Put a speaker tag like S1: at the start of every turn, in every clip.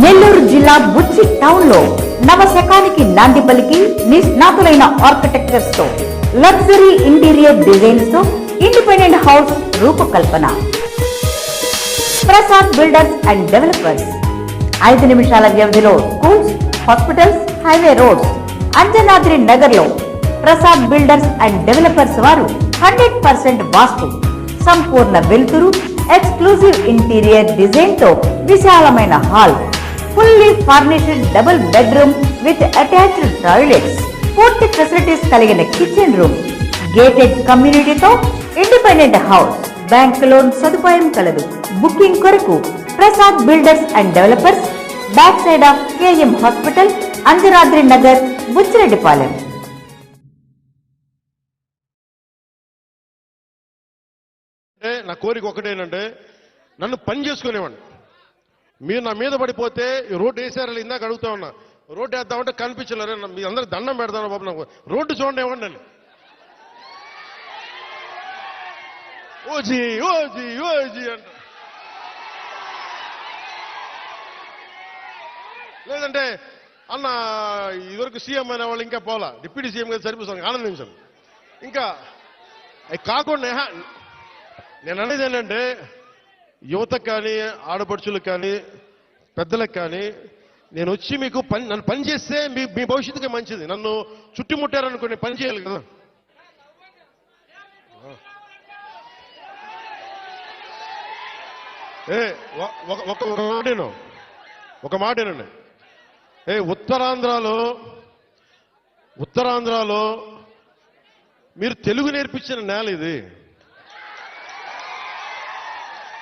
S1: నెల్లూరు జిల్లా బుచ్చి టౌన్లో నవశకానికి నాంది పలికి నిష్ణాతులైన ఆర్కిటెక్చర్స్తో లగ్జరీ ఇంటీరియర్ డిజైన్స్తో ఇండిపెండెంట్ హౌస్ రూపకల్పన. Prasad builders and developers. ఐదు నిమిషాల వ్యవధిలో schools hospitals highway roads Anjanadri నగర్లో ప్రసాద్ బిల్డర్స్ అండ్ డెవలపర్స్ వారు హండ్రెడ్ పర్సెంట్ వాస్తు సంపూర్ణ వెలుతురు ఎక్స్క్లూజివ్ ఇంటీరియర్ డిజైన్తో విశాలమైన hall fully furnished double bedroom with attached toilets పూర్తి ఫెసిలిటీస్ కలిగిన కిచెన్ రూమ్ గేటెడ్ కమ్యూనిటీతో ఇండిపెండెంట్ హౌస్ బ్యాంక్ లోన్ సదుపాయం కలదు. బుకింగ్ కొరకు Prasad builders and developers back side of KM hospital Anjanadri Nagar Buchireddypalem
S2: నా కోరిక ఒకటేనంటే నన్ను పని చేసుకునేవాడిని. మీరు నా మీద పడిపోతే రోడ్డు వేసారని ఇందాక అడుగుతా ఉన్నా. రోడ్డు వేద్దామంటే కనిపించలేరు. మీ అందరికి దండం పెడతాను బాబు నాకు. రోడ్డు చూడండి ఇవ్వండి అని. ఓజీ ఓజీ ఓజీ అంట. లేదంటే అన్న ఇదివరకు సీఎం అయిన వాళ్ళు ఇంకా పోలా డిప్యూటీ సీఎం గారు సరిపోతాను ఆనందించాను ఇంకా కాకుండా నేను అనేది ఏంటంటే యువతకు కానీ ఆడపడుచులకు కానీ పెద్దలకు కానీ నేను వచ్చి మీకు పని నన్ను పని చేస్తే మీ మీ భవిష్యత్తుకి మంచిది. నన్ను చుట్టుముట్టారనుకోండి పని చేయాలి కదా. ఏ ఒక- ఒక ఒక మాటేను ఒక మాటేనండి ఏ ఉత్తరాంధ్రలో ఉత్తరాంధ్రలో మీరు తెలుగు నేర్పించిన నేల ఇది.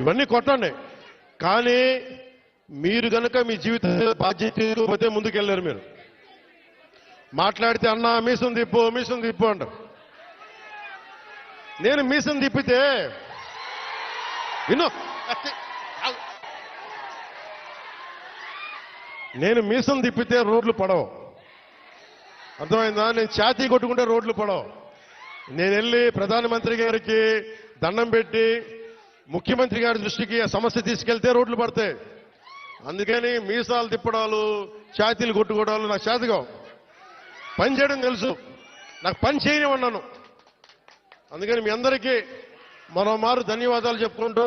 S2: ఇవన్నీ కొట్టండి. కానీ మీరు కనుక మీ జీవిత బాధ్యత తీసుకోకపోతే ముందుకెళ్ళారు మీరు. మాట్లాడితే అన్నా మీసం తిప్పు మీసం తిప్పు అంట నేను మీసం తిప్పితే విను. నేను మీసం తిప్పితే రోడ్లు పడవు. అర్థమైందా? నేను ఛాతీ కొట్టుకుంటే రోడ్లు పడవు. నేను వెళ్ళి ప్రధానమంత్రి గారికి దండం పెట్టి ముఖ్యమంత్రి గారి దృష్టికి ఆ సమస్య తీసుకెళ్తే రోడ్లు పడతాయి. అందుకని మీసాలు తిప్పడాలు ఛాతీలు కొట్టుకోవడాలు నాకు చేతగా పని చేయడం తెలుసు. నాకు పని చేయనివన్నాను అందుకని మీ అందరికీ మరో మారు ధన్యవాదాలు చెప్పుకుంటూ